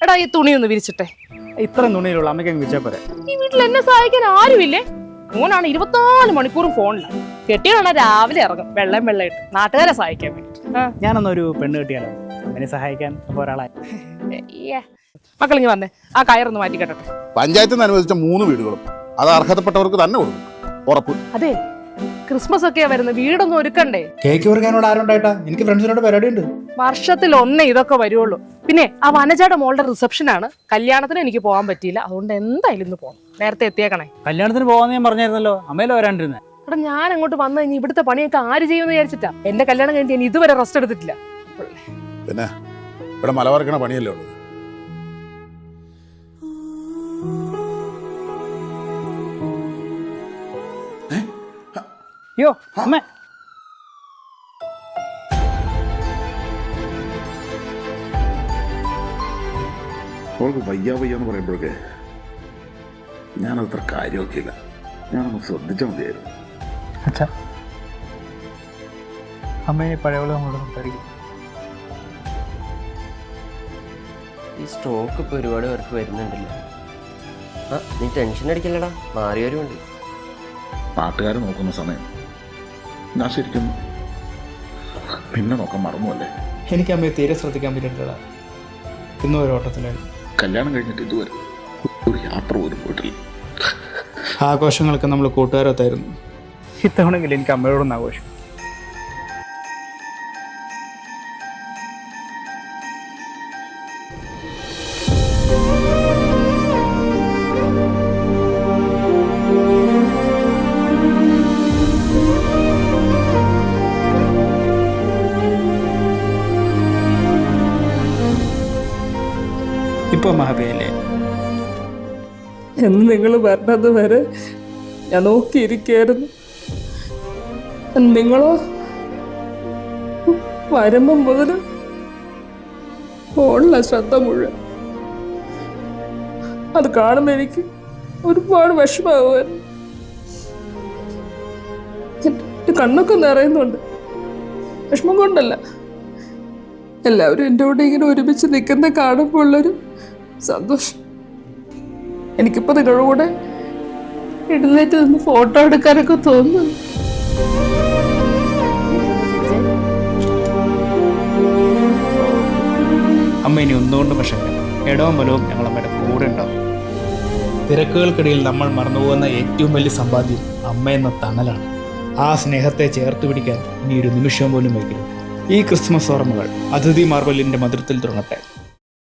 എടാ ഈ തുണി ഒന്ന് വിരിച്ചിട്ടെ. ഇത്രയും തുണിയിലുള്ള അമ്മയ്ക്ക് അങ്ങ് വിളിച്ചാൽ പോരെ. ഈ വീട്ടിൽ എന്നെ സഹായിക്കാൻ ആരുമില്ലേ? മോനാണ് ഇരുപത്തിനാല് മണിക്കൂറും ഫോണിലാണ് കെട്ടിയാണ് രാവിലെ ഇറങ്ങും വെള്ളം വെള്ളം ഇട്ട് നാട്ടുകാരെ സഹായിക്കാൻ വേണ്ടി ആ, ഞാനൊന്നൊരു പെണ്ണ് കിട്ടിയാലോ? അമ്മനെ സഹായിക്കാൻ അപ്പോൾ ഒരാളായി. മക്കളിങ്ങ് വന്നേ. ആ കയറൊന്ന് മാറ്റി കെട്ടട്ടെ. പഞ്ചായത്തിൽ നിന്ന് അനുവദിച്ച മൂന്ന് വീടുകളും അത് അർഹതപ്പെട്ടവർക്ക് തന്നെ കൊടുക്കും. ഉറപ്പ്. അതെ. ക്രിസ്മസ് ഒക്കെയാ വരുന്നത്. വീടൊന്നും ഒരുക്കണ്ടേ? കേക്ക് മുറിക്കാനോട് ആരുണ്ടായിട്ടാ? എനിക്ക് ഫ്രണ്ട്സിനോട് പരിപാടി ഉണ്ട് വർഷത്തിൽ ഒന്നേ ഇതൊക്കെ വരുള്ളൂ. പിന്നെ ആ വനജയുടെ മോളുടെ റിസപ്ഷൻ ആണ്. കല്യാണത്തിന് എനിക്ക് പോകാൻ പറ്റിയില്ല. അതുകൊണ്ട് എന്തായാലും ഇന്ന് പോകണം നേരത്തെ എത്തിയേക്കണേ. കല്യാണത്തിന് പോകാന്ന് ഞാൻ പറഞ്ഞായിരുന്നല്ലോ. അമ്മയിലോ വരാണ്ടിരുന്നേ. എടാ ഞാൻ അങ്ങോട്ട് വന്നു കഴിഞ്ഞാൽ ഇവിടുത്തെ പണിയൊക്കെ ആര് ചെയ്യുമെന്ന് വിചാരിച്ചിട്ടാ. എന്റെ കല്യാണം കഴിഞ്ഞ് ഞാൻ ഇതുവരെ റെസ്റ്റ് എടുത്തിട്ടില്ല. പിന്നെ ഇവിടെ മലവർക്കണ പണിയല്ലേ ഉള്ളത് അയ്യോ അമ്മ. അവൾക്ക് വയ്യ വയ്യ എന്ന് പറയുമ്പോഴൊക്കെ ഞാനത്ര കാര്യമൊക്കെ ഇല്ല ഞാനൊന്ന് ശ്രദ്ധിച്ചാൽ മതിയായിരുന്നു. അച്ഛാ അമ്മയെ പഴയവളെ നമ്മളോട് സംസാരിക്കും. ഈ സ്ട്രോക്ക് ഇപ്പോൾ ഒരുപാട് പേർക്ക് വരുന്നുണ്ടല്ലോ. ആ നീ ടെൻഷൻ അടിക്കില്ലടാ മാറിയവരുമുണ്ട് നാട്ടുകാർ നോക്കുന്ന സമയം. ഞാൻ ശരിക്കും പിന്നെ നോക്കാൻ മറന്നുവല്ലേ? എനിക്ക് അമ്മയെ തീരെ ശ്രദ്ധിക്കാൻ പറ്റിയിട്ടില്ല ഇന്നും ഒരു ഓട്ടത്തിലായിരുന്നു. കല്യാണം കഴിഞ്ഞിട്ട് ഇതുവരെ ഒരു യാത്ര പോലും പോയിട്ടില്ല. ആഘോഷങ്ങളൊക്കെ നമ്മൾ കൂട്ടുകാരൊത്തായിരുന്നു. ഇത്തവണെങ്കിലും എനിക്ക് അമ്മയോടൊന്ന് ആഘോഷം ഇപ്പോൾ മഹാബിയല്ലേ എന്ന് നിങ്ങൾ വരണത് വരെ ഞാൻ നോക്കിയിരിക്കായിരുന്നു നിങ്ങളോ? വരുമ്പം മുതൽ ഫോണിലെ ശ്രദ്ധ മുഴുവൻ. അത് കാണുമ്പോൾ എനിക്ക് ഒരുപാട് വിഷമാകുമായിരുന്നു എന്റെ കണ്ണൊക്കെ നിറയുന്നുണ്ട്. വിഷമം കൊണ്ടല്ല. എല്ലാവരും എന്റെ കൂടെ ഇങ്ങനെ ഒരുമിച്ച് നിൽക്കുന്ന കാണുമ്പോൾ ഉള്ളൊരു സന്തോഷം. എനിക്കിപ്പോൾ നിങ്ങളുടെ കൂടെ എഴുന്നേറ്റ് നിന്ന് ഫോട്ടോ എടുക്കാനൊക്കെ തോന്നുന്നു. അമ്മ ഇനി ഒന്നുകൊണ്ടും പക്ഷേ ഇടവും ബലവും ഞങ്ങൾ അമ്മയുടെ കൂടെ ഉണ്ടാവും. തിരക്കുകൾക്കിടയിൽ നമ്മൾ മറന്നുപോകുന്ന ഏറ്റവും വലിയ സമ്പാദ്യം അമ്മ എന്ന തണലാണ്. ആ സ്നേഹത്തെ ചേർത്ത് പിടിക്കാൻ ഇനി ഒരു നിമിഷം പോലും വയ്ക്കരുത്. ഈ ക്രിസ്മസ് ഓർമ്മകൾ അതിഥി മാർബലിന്റെ മധുരത്തിൽ തുടങ്ങട്ടെ.